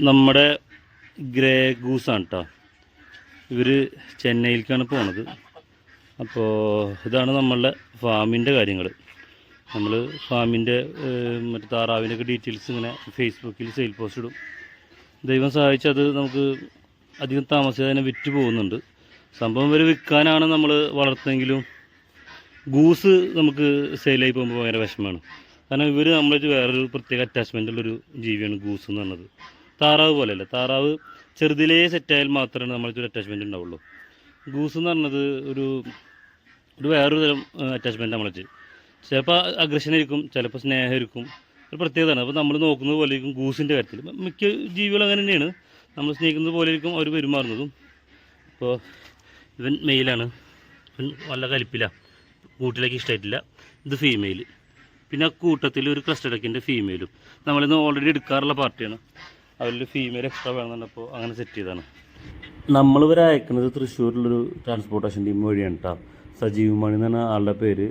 നമ്മുടെ ഗ്രേ ഗൂസാണ് കേട്ടോ ഇവർ ചെന്നൈയിലേക്കാണ് പോണത്. അപ്പോൾ ഇതാണ് നമ്മളുടെ ഫാമിന്റെ കാര്യങ്ങൾ നമ്മൾ ഫാമിന്റെ മറ്റു താറാവിന്റെയൊക്കെ ഡീറ്റെയിൽസ് ഇങ്ങനെ ഫേസ്ബുക്കിൽ സെയിൽ പോസ്റ്റ് ഇടും. ദൈവം സഹായിച്ചത് നമുക്ക് അധികം താമസിയാതെ തന്നെ വിറ്റ് പോകുന്നുണ്ട്. സംഭവം വരെ വിൽക്കാനാണ് നമ്മൾ വളർത്തുന്നെങ്കിലും ഗൂസ് നമുക്ക് സെയിലായി പോകുമ്പോൾ ഭയങ്കര വിഷമമാണ്. കാരണം ഇവർ നമ്മളൊരു വേറൊരു പ്രത്യേക അറ്റാച്ച്മെന്റ് ഉള്ളൊരു ജീവിയാണ് ഗൂസ് എന്ന് പറഞ്ഞത്. താറാവ് പോലെയല്ല? താറാവ് ചെറുതിലേ സെറ്റായാൽ മാത്രമേ നമ്മൾ ഒരു അറ്റാച്ച്മെന്റ് ഉണ്ടാവുള്ളൂ. ഗൂസ് എന്ന് പറഞ്ഞത് ഒരു ഒരു വേറൊരു തരം അറ്റാച്ച്മെന്റ് നമ്മളെ. ചിലപ്പോൾ അഗ്രഷൻ ആയിരിക്കും ചിലപ്പോൾ സ്നേഹമായിരിക്കും ഒരു പ്രത്യേകതയാണ്. അപ്പോൾ നമ്മൾ നോക്കുന്നത് പോലെ ആയിരിക്കും ഗൂസിന്റെ കാര്യത്തിൽ. മിക്ക ജീവികളും അങ്ങനെ തന്നെയാണ്. നമ്മൾ സ്നേഹിക്കുന്നത് പോലെ ആയിരിക്കും അവർ പെരുമാറുന്നതും. അപ്പോൾ ഇവൻ മെയിലാണ് ഇവൻ വല്ല കലിപ്പില്ല കൂട്ടിലേക്ക് ഇഷ്ടമായിട്ടില്ല ഇത് ഫീമെയിൽ പിന്നെ ആ കൂട്ടത്തിൽ ഒരു ക്ലസ്റ്റർ ക്രസ്റ്റഡക്കിന്റെ ഫീമെയിലും നമ്മളിന്ന് ഓൾറെഡി എടുക്കാറുള്ള പാർട്ടിയാണ് അവരിൽ ഫീമെയിൽ എക്സ്ട്രാ വേണമെന്നുണ്ടപ്പോൾ അങ്ങനെ സെറ്റ് ചെയ്താണ് ചെയ്തതാണ്. ഇവരെ അയക്കുന്നത് തൃശ്ശൂരിലൊരു ട്രാൻസ്പോർട്ടേഷൻ ടീം വഴിയാണ് കേട്ടോ സജീവ് മണി എന്നാണ് ആളുടെ പേര്.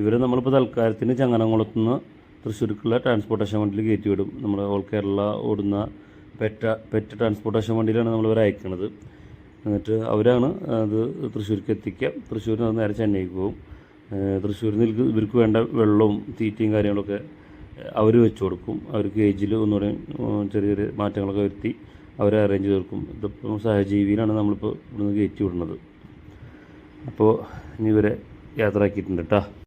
ഇവർ നമ്മളിപ്പോൾ തൽക്കാലത്തിന് ചങ്ങനംകുളത്ത് നിന്ന് തൃശ്ശൂർക്കുള്ള ട്രാൻസ്പോർട്ടേഷൻ വണ്ടിയിൽ കയറ്റി വിടും. നമ്മൾ ഓൾ കേരള ഓടുന്ന പെറ്റ പെറ്റ് ട്രാൻസ്പോർട്ടേഷൻ വണ്ടിയിലാണ് നമ്മളിവരെ അയക്കുന്നത് എന്നിട്ട് അവരാണ് അത് തൃശ്ശൂർക്ക് എത്തിക്കുക. തൃശ്ശൂരിൽ നിന്ന് നേരെ ചെന്നൈക്ക് പോകും. തൃശ്ശൂരിൽ നിന്ന് ഇവർക്ക് വേണ്ട വെള്ളവും തീറ്റയും കാര്യങ്ങളൊക്കെ അവർ വെച്ച് കൊടുക്കും. അവർ കേജിൽ ഒന്നുകൂടെ ചെറിയ ചെറിയ മാറ്റങ്ങളൊക്കെ വരുത്തി അവരെ അറേഞ്ച് ചെയ്ത് കൊടുക്കും. ഇതിപ്പോൾ സഹജീവിയിലാണ് നമ്മളിപ്പോൾ ഇവിടുന്ന് കയറ്റി വിടുന്നത്. അപ്പോൾ ഇനി ഇവരെ യാത്രയാക്കിയിട്ടുണ്ട് കേട്ടോ